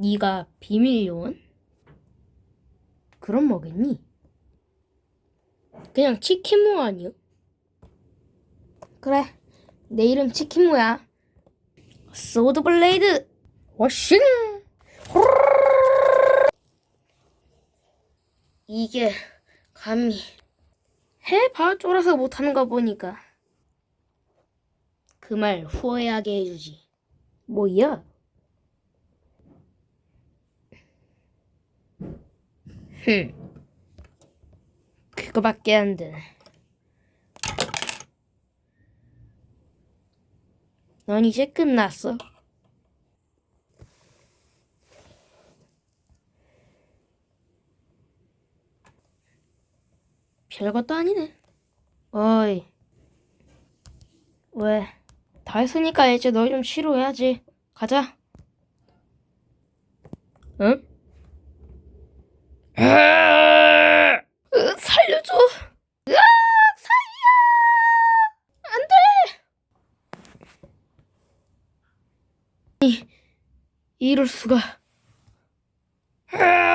네가 비밀 요원? 그럼 뭐겠니? 그냥 치킨무 아니야? 그래, 내 이름 치킨무야. 소드 블레이드 워싱! 이게 감히 해봐 쫄아서 못하는 거 보니까 그 말 후회하게 해주지. 뭐야? 흠. 그거밖에 안 되네. 넌 이제 끝났어. 별것도 아니네. 어이. 왜? 다 했으니까 이제 너좀 치료해야지. 가자. 응? 살려줘. 으아, 사이야. 안 돼. 이, 이럴 수가. 으아!